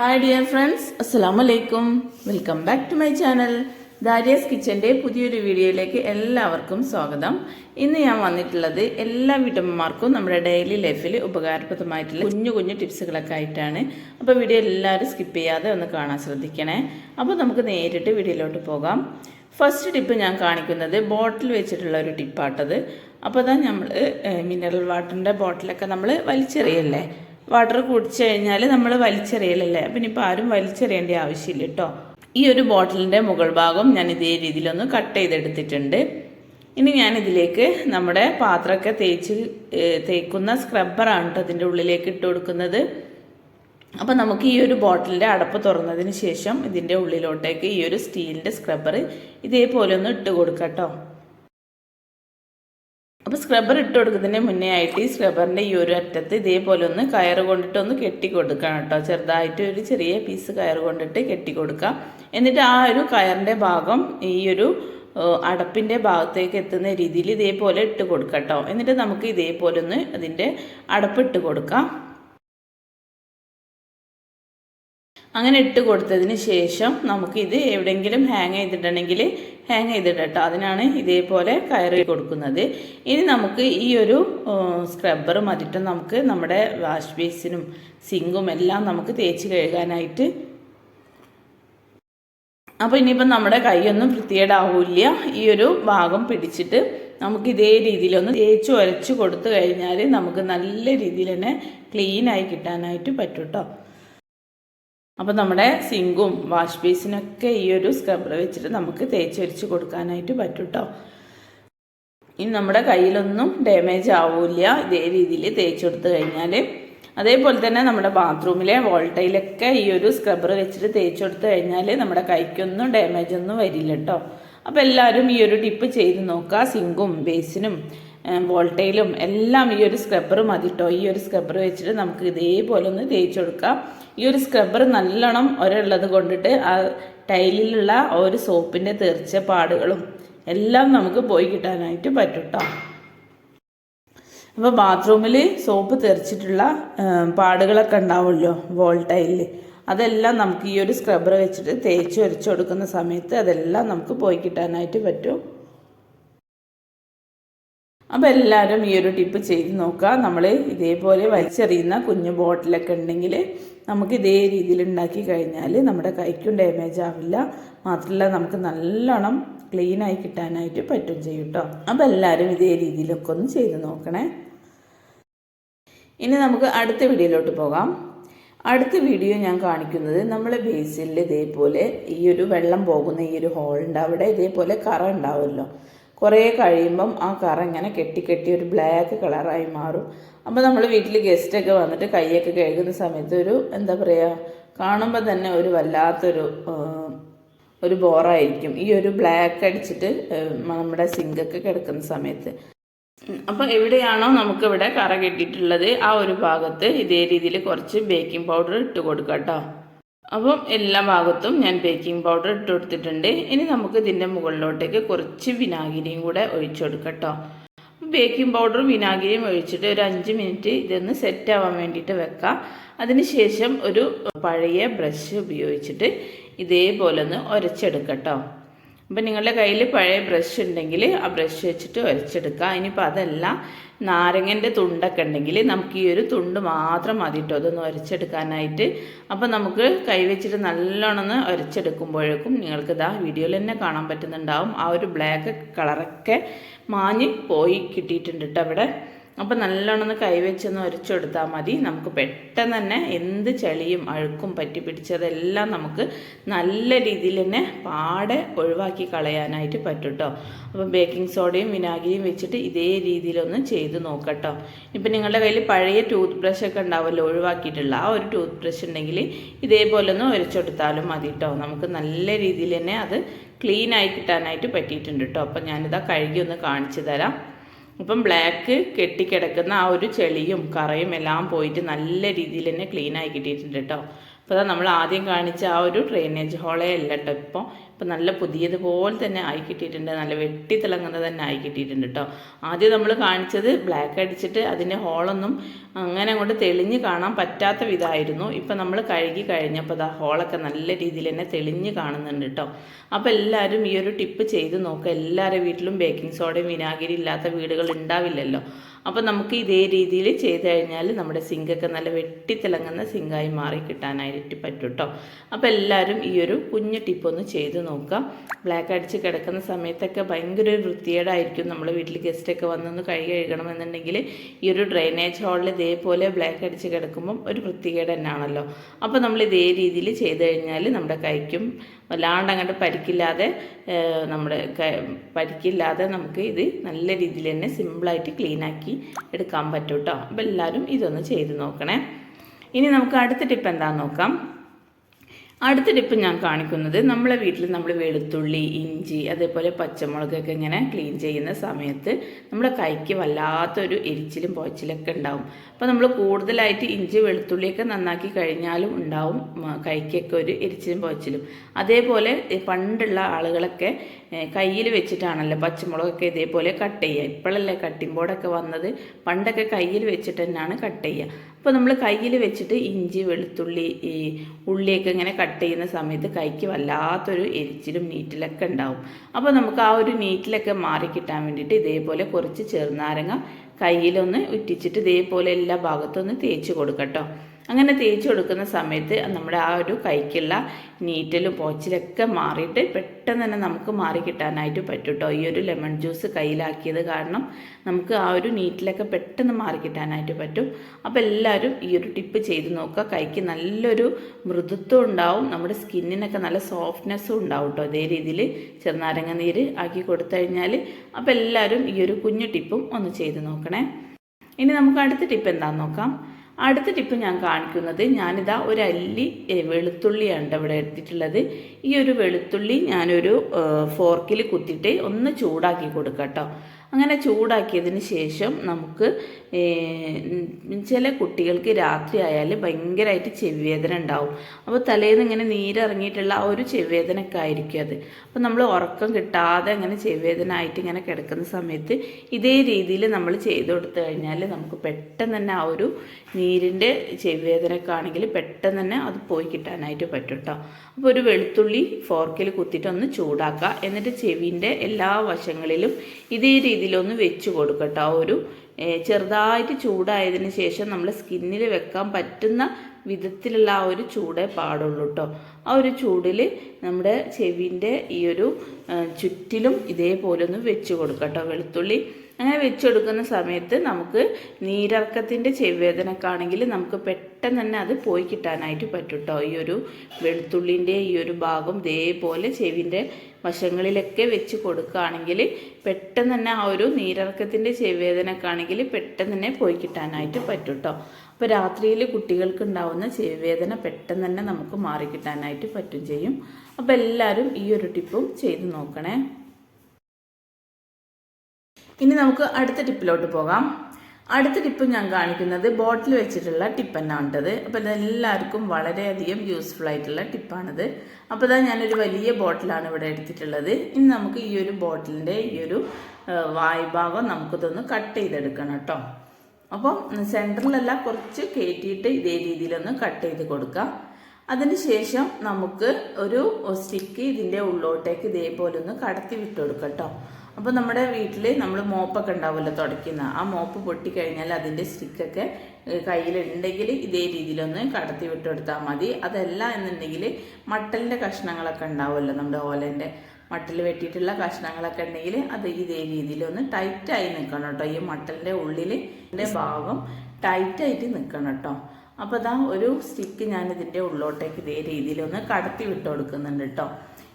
Hi dear friends അസ്സലാമു അലൈക്കും welcome back to my channel Darius കിച്ചന്റെ പുതിയൊരു വീഡിയോയിലേക്ക് എല്ലാവർക്കും സ്വാഗതം. ഇന്ന് ഞാൻ വന്നിട്ടുള്ളത് എല്ലാ വീട്ടമ്മമാർക്കും നമ്മുടെ ഡെയിലി ലൈഫിൽ ഉപകാരപ്രദമായിട്ടുള്ള കുഞ്ഞു കുഞ്ഞു ടിപ്സുകളൊക്കെ ആയിട്ടാണ്. അപ്പോൾ വീഡിയോ എല്ലാവരും സ്കിപ്പ് ചെയ്യാതെ ഒന്ന് കാണാൻ ശ്രദ്ധിക്കണേ. അപ്പോൾ നമുക്ക് നേരിട്ട് വീഡിയോയിലോട്ട് പോകാം. ഫസ്റ്റ് ടിപ്പ് ഞാൻ കാണിക്കുന്നത് ബോട്ടിൽ വെച്ചിട്ടുള്ള ഒരു ടിപ്പാട്ടത് അപ്പോൾ അതാ നമ്മൾ മിനറൽ വാട്ടറിന്റെ ബോട്ടിലൊക്കെ നമ്മൾ വലിച്ചെറിയല്ലേ? വാട്ടർ കുടിച്ചു കഴിഞ്ഞാൽ നമ്മൾ വലിച്ചെറിയലല്ലേ? അപ്പം ഇനിയിപ്പോൾ ആരും വലിച്ചെറിയേണ്ട ആവശ്യമില്ല കേട്ടോ ഈ ഒരു ബോട്ടിലിന്റെ മുകൾ ഭാഗം ഞാൻ ഇതേ രീതിയിലൊന്ന് കട്ട് ചെയ്തെടുത്തിട്ടുണ്ട്. ഇനി ഞാൻ ഇതിലേക്ക് നമ്മുടെ പാത്രമൊക്കെ തേച്ച് തേക്കുന്ന സ്ക്രബ്ബറാണ് കേട്ടോ അതിന്റെ ഉള്ളിലേക്ക് ഇട്ട് കൊടുക്കുന്നത്. അപ്പോൾ നമുക്ക് ഈ ഒരു ബോട്ടിലിന്റെ അടപ്പ് തുറന്നതിന് ശേഷം ഇതിന്റെ ഉള്ളിലോട്ടേക്ക് ഈ ഒരു സ്റ്റീലിന്റെ സ്ക്രബ്ബർ ഇതേപോലെ ഒന്ന് ഇട്ട് കൊടുക്കാം കേട്ടോ അപ്പോൾ സ്ക്രബ്ബർ ഇട്ട് കൊടുക്കുന്നതിന് മുന്നേ ആയിട്ട് ഈ സ്ക്രബ്ബറിന്റെ ഈ ഒരു അറ്റത്ത് ഇതേപോലെ ഒന്ന് കയർ കൊണ്ടിട്ട് ഒന്ന് കെട്ടി കൊടുക്കണം കേട്ടോ. ചെറുതായിട്ട് ഒരു ചെറിയ പീസ് കയർ കൊണ്ടിട്ട് കെട്ടി കൊടുക്കാം. എന്നിട്ട് ആ ഒരു കയറിന്റെ ഭാഗം ഈ ഒരു അടപ്പിന്റെ ഭാഗത്തേക്ക് എത്തുന്ന രീതിയിൽ ഇതേപോലെ ഇട്ട് കൊടുക്കാം കേട്ടോ. എന്നിട്ട് നമുക്ക് ഇതേപോലെ ഒന്ന് അതിന്റെ അടപ്പിട്ട് കൊടുക്കാം. അങ്ങനെ ഇട്ട് കൊടുത്തതിന് ശേഷം നമുക്ക് ഇത് എവിടെയെങ്കിലും ഹാങ് ചെയ്തിട്ടുണ്ടെങ്കിൽ ഹാങ് ചെയ്തിട്ടോ അതിനാണ് ഇതേപോലെ കയറി കൊടുക്കുന്നത്. ഇനി നമുക്ക് ഈ ഒരു സ്ക്രബ്ബർ മതിട്ടും നമുക്ക് നമ്മുടെ വാഷ് ബേസിനും സിങ്കും എല്ലാം നമുക്ക് തേച്ച് കഴുകാനായിട്ട്. അപ്പോൾ ഇനിയിപ്പം നമ്മുടെ കൈയൊന്നും വൃത്തികേടാവില്ല. ഈ ഒരു ഭാഗം പിടിച്ചിട്ട് നമുക്ക് ഇതേ രീതിയിലൊന്ന് തേച്ച് ഉരച്ച് കൊടുത്തു കഴിഞ്ഞാൽ നമുക്ക് നല്ല രീതിയിൽ തന്നെ ക്ലീനായി കിട്ടാനായിട്ട് പറ്റും കേട്ടോ. അപ്പോൾ നമ്മുടെ സിങ്കും വാഷ് ബേസിനൊക്കെ ഈ ഒരു സ്ക്രബ്ബർ വെച്ചിട്ട് നമുക്ക് തേച്ചൊരിച്ച് കൊടുക്കാനായിട്ട് പറ്റും കേട്ടോ ഇനി നമ്മുടെ കയ്യിലൊന്നും ഡാമേജ് ആവില്ല. ഇതേ രീതിയിൽ തേച്ച് കൊടുത്തു കഴിഞ്ഞാൽ അതേപോലെ തന്നെ നമ്മുടെ ബാത്റൂമിലെ വോൾട്ടയിലൊക്കെ ഈ ഒരു സ്ക്രബ്ബർ വെച്ചിട്ട് തേച്ച് കൊടുത്തു കഴിഞ്ഞാൽ നമ്മുടെ കൈക്കൊന്നും ഡാമേജ് ഒന്നും വരില്ല കേട്ടോ അപ്പോൾ എല്ലാവരും ഈ ഒരു ടിപ്പ് ചെയ്ത് നോക്കുക. സിങ്കും ബേസിനും വോൾട്ടയിലും എല്ലാം ഈ ഒരു സ്ക്രബ്ബർ മതി കേട്ടോ ഈ ഒരു സ്ക്രബ്ബർ വെച്ചിട്ട് നമുക്ക് ഇതേപോലെ ഒന്ന് തേച്ച് കൊടുക്കാം. ഈ ഒരു സ്ക്രബ്ബർ നല്ലോണം ഒരുള്ളത് കൊണ്ടിട്ട് ആ ടൈലിലുള്ള ഒരു സോപ്പിന്റെ തീർച്ച പാടുകളും എല്ലാം നമുക്ക് പോയി കിട്ടാനായിട്ട് പറ്റും കേട്ടോ അപ്പോൾ ബാത്റൂമിൽ സോപ്പ് തെറിച്ചിട്ടുള്ള പാടുകളൊക്കെ ഉണ്ടാവുമല്ലോ വോൾ അതെല്ലാം നമുക്ക് ഈ ഒരു സ്ക്രബ്ബർ വെച്ചിട്ട് തേച്ച് ഒരച്ച് കൊടുക്കുന്ന സമയത്ത് അതെല്ലാം നമുക്ക് പോയി കിട്ടാനായിട്ട് പറ്റും. അപ്പോൾ എല്ലാവരും ഈ ഒരു ടിപ്പ് ചെയ്ത് നോക്കുക. നമ്മൾ ഇതേപോലെ വലിച്ചെറിയുന്ന കുഞ്ഞു ബോട്ടിലൊക്കെ ഉണ്ടെങ്കിൽ നമുക്ക് ഇതേ രീതിയിൽ ഉണ്ടാക്കി കഴിഞ്ഞാൽ നമ്മുടെ കൈക്കും ഡാമേജ് ആവില്ല. മാത്രമല്ല നമുക്ക് നല്ലോണം ആയി കിട്ടാനായിട്ട് പറ്റും ചെയ്യും കേട്ടോ അപ്പോൾ എല്ലാവരും ഇതേ രീതിയിലൊക്കെ ഒന്ന് ചെയ്ത് നോക്കണേ. ഇനി നമുക്ക് അടുത്ത വീഡിയോയിലോട്ട് പോകാം. അടുത്ത വീഡിയോ ഞാൻ കാണിക്കുന്നത് നമ്മൾ ബേസിൽ ഇതേപോലെ ഈ ഒരു വെള്ളം പോകുന്ന ഈ ഒരു ഹോളുണ്ട് അവിടെ ഇതേപോലെ കറ ഉണ്ടാവുമല്ലോ. കുറേ കഴിയുമ്പം ആ കറ ഇങ്ങനെ കെട്ടി കെട്ടി ഒരു ബ്ലാക്ക് കളറായി മാറും. അപ്പോൾ നമ്മൾ വീട്ടിൽ ഗസ്റ്റൊക്കെ വന്നിട്ട് കൈയൊക്കെ കഴുകുന്ന സമയത്ത് ഒരു എന്താ പറയുക കാണുമ്പോൾ തന്നെ ഒരു വല്ലാത്തൊരു ഒരു ബോറായിരിക്കും ഈ ഒരു ബ്ലാക്ക് അടിച്ചിട്ട് നമ്മുടെ സിങ്കൊക്കെ കിടക്കുന്ന സമയത്ത്. അപ്പം എവിടെയാണോ നമുക്കിവിടെ കറ കെട്ടിയിട്ടുള്ളത് ആ ഒരു ഭാഗത്ത് ഇതേ രീതിയിൽ കുറച്ച് ബേക്കിംഗ് പൗഡർ ഇട്ട് കൊടുക്കാം കേട്ടോ അപ്പം എല്ലാ ഭാഗത്തും ഞാൻ ബേക്കിംഗ് പൗഡർ ഇട്ട് കൊടുത്തിട്ടുണ്ട് ഇനി നമുക്ക് ഇതിന്റെ മുകളിലോട്ടേക്ക് കുറച്ച് വിനാഗിരിയും കൂടെ ഒഴിച്ചു കൊടുക്കട്ടോ ബേക്കിംഗ് പൗഡറും വിനാഗിരിയും ഒഴിച്ചിട്ട് ഒരു അഞ്ച് മിനിറ്റ് ഇതൊന്ന് സെറ്റ് ആവാൻ വേണ്ടിയിട്ട് വെക്കാം. അതിനുശേഷം ഒരു പഴയ ബ്രഷ് ഉപയോഗിച്ചിട്ട് ഇതേപോലെ ഒന്ന് ഉരച്ചെടുക്കാം കേട്ടോ അപ്പം നിങ്ങളുടെ കയ്യിൽ പഴയ ബ്രഷ് ഉണ്ടെങ്കിൽ ആ ബ്രഷ് വെച്ചിട്ട് വരച്ചെടുക്കുക ഇനിയിപ്പോൾ അതല്ല നാരങ്ങന്റെ തുണ്ടൊക്കെ ഉണ്ടെങ്കിൽ നമുക്ക് ഈ ഒരു തുണ്ട് മാത്രം മതി കേട്ടോ അതൊന്ന് ഉരച്ചെടുക്കാനായിട്ട് അപ്പം നമുക്ക് കൈ വെച്ചിട്ട് നല്ലോണം ഒന്ന് ഉരച്ചെടുക്കുമ്പോഴേക്കും നിങ്ങൾക്ക് ഇതാ വീഡിയോയിൽ തന്നെ കാണാൻ പറ്റുന്നുണ്ടാവും. ആ ഒരു ബ്ലാക്ക് കളറൊക്കെ മാഞ്ഞ് പോയി കിട്ടിയിട്ടുണ്ട് കേട്ടോ അവിടെ അപ്പം നല്ലോണം കൈവച്ചൊന്ന് ഉരച്ചെടുത്താൽ മതി. നമുക്ക് പെട്ടെന്ന് തന്നെ എന്ത് ചെളിയും അഴുക്കും പറ്റി പിടിച്ചതെല്ലാം നമുക്ക് നല്ല രീതിയിൽ തന്നെ പാടെ ഒഴിവാക്കി കളയാനായിട്ട് പറ്റും കേട്ടോ അപ്പം ബേക്കിംഗ് സോഡയും വിനാഗിരിയും വെച്ചിട്ട് ഇതേ രീതിയിലൊന്ന് ചെയ്ത് നോക്കട്ടോ ഇപ്പം നിങ്ങളുടെ കയ്യിൽ പഴയ ടൂത്ത് ബ്രഷ് ഒക്കെ ഉണ്ടാവുമല്ലോ ഒഴിവാക്കിയിട്ടുള്ള ആ ഒരു ടൂത്ത് ബ്രഷ് ഉണ്ടെങ്കിൽ ഇതേപോലെ ഒന്ന് ഒരച്ചെടുത്താലും മതി കേട്ടോ നമുക്ക് നല്ല രീതിയിൽ തന്നെ അത് ക്ലീൻ ആയി കിട്ടാനായിട്ട് പറ്റിയിട്ടുണ്ട് കേട്ടോ അപ്പം ഞാനിതാ കഴുകി ഒന്ന് കാണിച്ചു തരാം. അപ്പം ബ്ലാക്ക് കെട്ടിക്കിടക്കുന്ന ആ ഒരു ചെളിയും കറയും എല്ലാം പോയിട്ട് നല്ല രീതിയിൽ തന്നെ ക്ലീൻ ആയി കിട്ടിയിട്ടുണ്ട് കേട്ടോ അപ്പോൾ നമ്മൾ ആദ്യം കാണിച്ച ആ ഒരു ഡ്രെയിനേജ് ഹോളേ അല്ല കേട്ടോ ഇപ്പോൾ അപ്പോൾ നല്ല പുതിയതുപോലെ തന്നെ ആയി കിട്ടിയിട്ടുണ്ട്. നല്ല വെട്ടി തിളങ്ങുന്നത് തന്നെ ആയി കിട്ടിയിട്ടുണ്ട് കേട്ടോ ആദ്യം നമ്മൾ കാണിച്ചത് ബ്ലാക്ക് അടിച്ചിട്ട് അതിന്റെ ഹോളൊന്നും അങ്ങനെ അങ്ങോട്ട് തെളിഞ്ഞ് കാണാൻ പറ്റാത്ത വിധമായിരുന്നു. ഇപ്പം നമ്മൾ കഴുകി കഴിഞ്ഞപ്പോൾ ദാ ഹോളൊക്കെ നല്ല രീതിയിൽ തന്നെ തെളിഞ്ഞ് കാണുന്നുണ്ട് കേട്ടോ അപ്പോൾ എല്ലാവരും ഈ ഒരു ടിപ്പ് ചെയ്ത് നോക്കുക എല്ലാവരുടെ വീട്ടിലും ബേക്കിംഗ് സോഡയും വിനാഗിരി ഇല്ലാത്ത വീടുകൾ ഉണ്ടാവില്ലല്ലോ. അപ്പോൾ നമുക്ക് ഇതേ രീതിയിൽ ചെയ്ത് കഴിഞ്ഞാൽ നമ്മുടെ സിങ്കൊക്കെ നല്ല വെട്ടിത്തിളങ്ങുന്ന സിങ്കായി മാറി കിട്ടാനായിട്ട് പറ്റും കേട്ടോ അപ്പോൾ എല്ലാവരും ഈ ഒരു കുഞ്ഞു ടിപ്പൊന്ന് ചെയ്ത് നോക്കുക. ബ്ലാക്ക് അടിച്ച് കിടക്കുന്ന സമയത്തൊക്കെ ഭയങ്കര ഒരു വൃത്തികേടായിരിക്കും നമ്മൾ വീട്ടിൽ ഗസ്റ്റൊക്കെ വന്നൊന്ന് കൈ കഴുകണമെന്നുണ്ടെങ്കിൽ ഈ ഒരു ഡ്രെയിനേജ് ഹോളിൽ ഇതേപോലെ ബ്ലാക്ക് അടിച്ച് കിടക്കുമ്പം ഒരു വൃത്തികേട് തന്നെയാണല്ലോ. അപ്പോൾ നമ്മൾ ഇതേ രീതിയിൽ ചെയ്ത് കഴിഞ്ഞാൽ നമ്മുടെ കൈക്കും വല്ലാണ്ട് അങ്ങോട്ട് പരിക്കില്ലാതെ നമ്മുടെ പരിക്കില്ലാതെ നമുക്ക് ഇത് നല്ല രീതിയിൽ തന്നെ സിമ്പിളായിട്ട് ക്ലീനാക്കി എടുക്കാൻ പറ്റും കേട്ടോ അപ്പോൾ എല്ലാവരും ഇതൊന്ന് ചെയ്ത് നോക്കണേ. ഇനി നമുക്ക് അടുത്ത ടിപ്പ് എന്താണെന്ന് നോക്കാം. അടുത്ത ടിപ്പ് ഞാൻ കാണിക്കുന്നത് നമ്മളെ വീട്ടിൽ നമ്മൾ വെളുത്തുള്ളി ഇഞ്ചി അതേപോലെ പച്ചമുളകൊക്കെ ഇങ്ങനെ ക്ലീൻ ചെയ്യുന്ന സമയത്ത് നമ്മുടെ കൈക്ക് വല്ലാത്തൊരു എരിച്ചിലും പോച്ചിലൊക്കെ ഉണ്ടാവും. അപ്പോൾ നമ്മൾ കൂടുതലായിട്ട് ഇഞ്ചി വെളുത്തുള്ളിയൊക്കെ നന്നാക്കി കഴിഞ്ഞാലും ഉണ്ടാവും കൈക്കൊക്കെ ഒരു എരിച്ചിലും പോച്ചിലും അതേപോലെ പണ്ടുള്ള ആളുകളൊക്കെ കയ്യിൽ വെച്ചിട്ടാണല്ലോ പച്ചമുളകൊക്കെ ഇതേപോലെ കട്ട് ചെയ്യുക. ഇപ്പോഴല്ലേ കട്ടിംഗ് ബോർഡൊക്കെ വന്നത്? പണ്ടൊക്കെ കയ്യിൽ വെച്ചിട്ട് തന്നെയാണ് കട്ട് ചെയ്യുക. അപ്പോൾ നമ്മൾ കയ്യിൽ വെച്ചിട്ട് ഇഞ്ചി വെളുത്തുള്ളി ഈ ഉള്ളിയൊക്കെ ഇങ്ങനെ കട്ട് ചെയ്യുന്ന സമയത്ത് കൈക്ക് വല്ലാത്തൊരു എരിച്ചിലും നീറ്റിലൊക്കെ ഉണ്ടാവും. അപ്പോൾ നമുക്ക് ആ ഒരു നീറ്റിലൊക്കെ മാറി കിട്ടാൻ വേണ്ടിയിട്ട് ഇതേപോലെ കുറച്ച് ചെറുനാരങ്ങ കയ്യിലൊന്ന് ഉറ്റിച്ചിട്ട് ഇതേപോലെ എല്ലാ ഭാഗത്തും ഒന്ന് തേച്ച് കൊടുക്കട്ടോ. അങ്ങനെ തേച്ച് കൊടുക്കുന്ന സമയത്ത് നമ്മുടെ ആ ഒരു കൈക്കുള്ള നീറ്റലും പോച്ചിലൊക്കെ മാറിയിട്ട് പെട്ടെന്ന് തന്നെ നമുക്ക് മാറി കിട്ടാനായിട്ട് പറ്റും കേട്ടോ ഈ ഒരു ലെമൺ ജ്യൂസ് കയ്യിലാക്കിയത് കാരണം നമുക്ക് ആ ഒരു നീറ്റിലൊക്കെ പെട്ടെന്ന് മാറി കിട്ടാനായിട്ട് പറ്റും. അപ്പോൾ എല്ലാവരും ഈ ഒരു ടിപ്പ് ചെയ്ത് നോക്കുക. കൈക്ക് നല്ലൊരു മൃദുത്വം ഉണ്ടാവും. നമ്മുടെ സ്കിന്നിനൊക്കെ നല്ല സോഫ്റ്റ്നെസ്സും ഉണ്ടാവും കേട്ടോ അതേ രീതിയിൽ ചെറുനാരങ്ങ നീര് ആക്കി കൊടുത്തു കഴിഞ്ഞാൽ അപ്പോൾ എല്ലാവരും ഈ ഒരു കുഞ്ഞു ടിപ്പും ഒന്ന് ചെയ്ത് നോക്കണേ. ഇനി നമുക്ക് അടുത്ത ടിപ്പ് എന്താണെന്ന് നോക്കാം. അടുത്ത ടിപ്പ് ഞാൻ കാണിക്കുന്നത് ഞാനിതാ ഒരു അല്ലി വെളുത്തുള്ളിയാണ് ഇവിടെ എടുത്തിട്ടുള്ളത്. ഈ ഒരു വെളുത്തുള്ളി ഞാനൊരു ഫോർക്കിൽ കുത്തിയിട്ട് ഒന്ന് ചൂടാക്കി കൊടുക്കാം കേട്ടോ അങ്ങനെ ചൂടാക്കിയതിന് ശേഷം നമുക്ക് ചില കുട്ടികൾക്ക് രാത്രി ആയാൽ ഭയങ്കരമായിട്ട് ചെവിവേദന ഉണ്ടാവും. അപ്പോൾ തലേന്ന് ഇങ്ങനെ നീരിറങ്ങിയിട്ടുള്ള ആ ഒരു ചെവിവേദനയൊക്കെ ആയിരിക്കും അത്. അപ്പോൾ നമ്മൾ ഉറക്കം കിട്ടാതെ അങ്ങനെ ചെവിവേദന ആയിട്ട് ഇങ്ങനെ കിടക്കുന്ന സമയത്ത് ഇതേ രീതിയിൽ നമ്മൾ ചെയ്ത് കൊടുത്തു കഴിഞ്ഞാൽ നമുക്ക് പെട്ടെന്ന് തന്നെ ആ ഒരു നീരിന്റെ ചെവിവേദനയൊക്കെ ആണെങ്കിൽ പെട്ടെന്ന് തന്നെ അത് പോയി കിട്ടാനായിട്ട് പറ്റും കേട്ടോ അപ്പോൾ ഒരു വെളുത്തുള്ളി ഫോർക്കിൽ കുത്തിയിട്ട് ഒന്ന് ചൂടാക്കുക എന്നിട്ട് ചെവിന്റെ എല്ലാ വശങ്ങളിലും ഇതേ രീതിയിലൊന്ന് വെച്ച് കൊടുക്കട്ടോ. ഒരു ചെറുതായിട്ട് ചൂടായതിന് ശേഷം നമ്മൾ സ്കിന്നിൽ വെക്കാൻ പറ്റുന്ന വിധത്തിലുള്ള ആ ഒരു ചൂടേ പാടുള്ളൂ കേട്ടോ ആ ഒരു ചൂടിൽ നമ്മുടെ ചെവിന്റെ ഈ ഒരു ചുറ്റിലും ഇതേപോലെ ഒന്ന് വെച്ച് കൊടുക്കട്ടോ വെളുത്തുള്ളി അങ്ങനെ വെച്ചെടുക്കുന്ന സമയത്ത് നമുക്ക് നീരിറക്കത്തിന്റെ ചെവ്വേദനക്കാണെങ്കിൽ നമുക്ക് പെട്ടെന്ന് തന്നെ അത് പോയി കിട്ടാനായിട്ട് പറ്റും കേട്ടോ ഈ ഒരു വെളുത്തുള്ളിന്റെ ഈ ഒരു ഭാഗം ഇതേപോലെ ചെവിന്റെ വശങ്ങളിലൊക്കെ വെച്ച് കൊടുക്കുകയാണെങ്കിൽ പെട്ടെന്ന് തന്നെ ആ ഒരു നീരിറക്കത്തിന്റെ ചെവിവേദനക്കാണെങ്കിൽ പെട്ടെന്ന് തന്നെ പോയി കിട്ടാനായിട്ട് പറ്റും കേട്ടോ അപ്പോൾ രാത്രിയിൽ കുട്ടികൾക്ക് ഉണ്ടാവുന്ന ചെവിവേദന പെട്ടെന്ന് തന്നെ നമുക്ക് മാറിക്കിട്ടാനായിട്ട് പറ്റും ചെയ്യും. അപ്പോൾ എല്ലാവരും ഈ ഒരു ടിപ്പും ചെയ്ത് നോക്കണേ. ഇനി നമുക്ക് അടുത്ത ടിപ്പിലോട്ട് പോകാം. അടുത്ത ടിപ്പ് ഞാൻ കാണിക്കുന്നത് ബോട്ടിൽ വെച്ചിട്ടുള്ള ടിപ്പ് ഉണ്ടത് അപ്പോൾ ഇതെല്ലാവർക്കും വളരെയധികം യൂസ്ഫുൾ ആയിട്ടുള്ള ടിപ്പാണിത്. അപ്പോൾ ഇതാ ഞാനൊരു വലിയ ബോട്ടിലാണ് ഇവിടെ എടുത്തിട്ടുള്ളത്. ഇനി നമുക്ക് ഈ ഒരു ബോട്ടിലിന്റെ ഈ ഒരു വായ്ഭാഗം നമുക്കിതൊന്ന് കട്ട് ചെയ്തെടുക്കണം കേട്ടോ. അപ്പം സെന്ററിലല്ല കുറച്ച് കയറ്റിയിട്ട് ഇതേ രീതിയിലൊന്ന് കട്ട് ചെയ്ത് കൊടുക്കാം. അതിനുശേഷം നമുക്ക് ഒരു സ്റ്റിക്ക് ഇതിന്റെ ഉള്ളോട്ടേക്ക് ഇതേപോലെ ഒന്ന് കടത്തി വിട്ട് കൊടുക്കാം കേട്ടോ. അപ്പോൾ നമ്മുടെ വീട്ടിൽ നമ്മൾ മോപ്പൊക്കെ ഉണ്ടാവുമല്ലോ തുടയ്ക്കുന്ന. ആ മോപ്പ് പൊട്ടിക്കഴിഞ്ഞാൽ അതിന്റെ സ്റ്റിക്കൊക്കെ കയ്യിലുണ്ടെങ്കിൽ ഇതേ രീതിയിലൊന്ന് കടത്തി വിട്ടുകൊടുത്താൽ മതി. അതല്ല എന്നുണ്ടെങ്കിൽ മട്ടലിന്റെ കഷ്ണങ്ങളൊക്കെ ഉണ്ടാവുമല്ലോ നമ്മുടെ ഓലന്റെ മട്ടൽ വെട്ടിയിട്ടുള്ള കഷ്ണങ്ങളൊക്കെ ഉണ്ടെങ്കിൽ അത് ഇതേ രീതിയിലൊന്ന് ടൈറ്റായി നിൽക്കണം കേട്ടോ. ഈ മട്ടലിന്റെ ഉള്ളിൽ ഭാഗം ടൈറ്റായിട്ട് നിൽക്കണം കേട്ടോ. അപ്പോൾ അതാ ഒരു സ്റ്റിക്ക് ഞാൻ ഇതിന്റെ ഉള്ളോട്ടേക്ക് ഇതേ രീതിയിലൊന്ന് കടത്തി വിട്ടു കൊടുക്കുന്നുണ്ട് കേട്ടോ.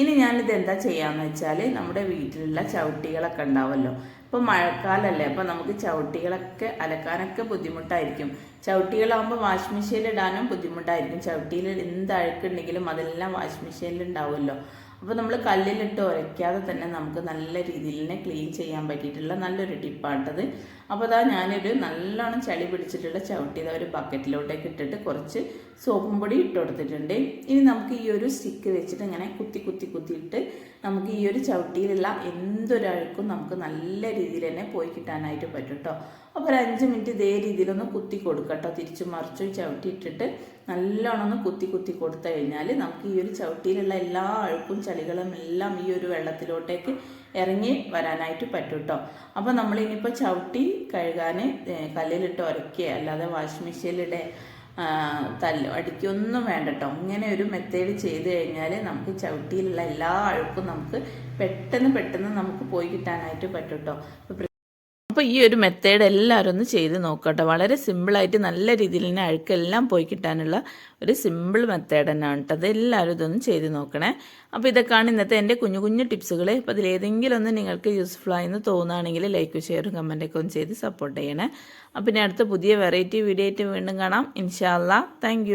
ഇനി ഞാനിത് എന്താ ചെയ്യാന്ന് വെച്ചാൽ നമ്മുടെ വീട്ടിലുള്ള ചവിട്ടികളൊക്കെ ഉണ്ടാവുമല്ലോ ഇപ്പോൾ മഴക്കാലല്ലേ അപ്പോൾ നമുക്ക് ചവിട്ടികളൊക്കെ അലക്കാനൊക്കെ ബുദ്ധിമുട്ടായിരിക്കും. ചവിട്ടികളാകുമ്പോൾ വാഷിംഗ് മെഷീനിൽ ഇടാനും ബുദ്ധിമുട്ടായിരിക്കും. ചവിട്ടിയിൽ എന്ത് അഴുക്കുണ്ടെങ്കിലും അതെല്ലാം വാഷിംഗ് മെഷീനിൽ ഉണ്ടാവുമല്ലോ. അപ്പോൾ നമ്മൾ കല്ലിലിട്ട് ഉരയ്ക്കാതെ തന്നെ നമുക്ക് നല്ല രീതിയിൽ തന്നെ ക്ലീൻ ചെയ്യാൻ പറ്റിയിട്ടുള്ള നല്ലൊരു ടിപ്പാട്ടത് അപ്പോൾ അതാ ഞാനൊരു നല്ലോണം ചളി പിടിച്ചിട്ടുള്ള ചവിട്ടി ഒരു ബക്കറ്റിലോട്ടേക്ക് ഇട്ടിട്ട് കുറച്ച് സോപ്പും പൊടി ഇട്ട് കൊടുത്തിട്ടുണ്ട്. ഇനി നമുക്ക് ഈ ഒരു സ്റ്റിക്ക് വെച്ചിട്ട് ഇങ്ങനെ കുത്തി കുത്തി കുത്തിയിട്ട് നമുക്ക് ഈ ഒരു ചവിട്ടിയിലുള്ള എന്തൊരഴുക്കും നമുക്ക് നല്ല രീതിയിൽ തന്നെ പോയി കിട്ടാനായിട്ട് പറ്റും കേട്ടോ അപ്പോൾ ഒരു അഞ്ച് മിനിറ്റ് ഇതേ രീതിയിലൊന്ന് കുത്തി കൊടുക്കട്ടോ. തിരിച്ചു മറിച്ചു ചവിട്ടി ഇട്ടിട്ട് നല്ലോണം ഒന്ന് കുത്തി കുത്തി കൊടുത്തു കഴിഞ്ഞാൽ നമുക്ക് ഈ ഒരു ചവിട്ടിയിലുള്ള എല്ലാ അഴുക്കും ചളികളും എല്ലാം ഈ ഒരു വെള്ളത്തിലോട്ടേക്ക് ഇറങ്ങി വരാനായിട്ട് പറ്റും കേട്ടോ അപ്പോൾ നമ്മൾ ഇനിയിപ്പോൾ ചവിട്ടി കഴുകാൻ കല്ലിലിട്ട് ഉരയ്ക്കുക അല്ലാതെ വാഷിംഗ് മെഷീനിലിടെ തല്ല് അടിക്കൊന്നും വേണ്ട കേട്ടോ ഇങ്ങനെ ഒരു മെത്തേഡ് ചെയ്ത് കഴിഞ്ഞാൽ നമുക്ക് ചവിട്ടിയിലുള്ള എല്ലാ അഴുക്കും നമുക്ക് പെട്ടെന്ന് പെട്ടെന്ന് നമുക്ക് പോയി കിട്ടാനായിട്ട് പറ്റും കേട്ടോ അപ്പോൾ ഈ ഒരു മെത്തേഡ് എല്ലാവരും ഒന്ന് ചെയ്ത് നോക്കട്ടെ. വളരെ സിമ്പിളായിട്ട് നല്ല രീതിയിൽ തന്നെ അഴുക്കെല്ലാം പോയി കിട്ടാനുള്ള ഒരു സിമ്പിൾ മെത്തേഡ് തന്നെയാണ് കേട്ടോ അതെല്ലാവരും ഇതൊന്ന് ചെയ്ത് നോക്കണേ. അപ്പോൾ ഇതൊക്കെയാണ് ഇന്നത്തെ എന്റെ കുഞ്ഞു കുഞ്ഞു ടിപ്സുകൾ അപ്പോൾ അതിലേതെങ്കിലും ഒന്ന് നിങ്ങൾക്ക് യൂസ്ഫുൾ ആയെന്ന് തോന്നുകയാണെങ്കിൽ ലൈക്കും ഷെയറും കമന്റൊക്കെ ഒന്ന് ചെയ്ത് സപ്പോർട്ട് ചെയ്യണേ. അപ്പോൾ ഇനി അടുത്ത പുതിയ വെറൈറ്റി വീഡിയോ ആയിട്ട് വീണ്ടും കാണാം. ഇൻഷാല്ലാ താങ്ക്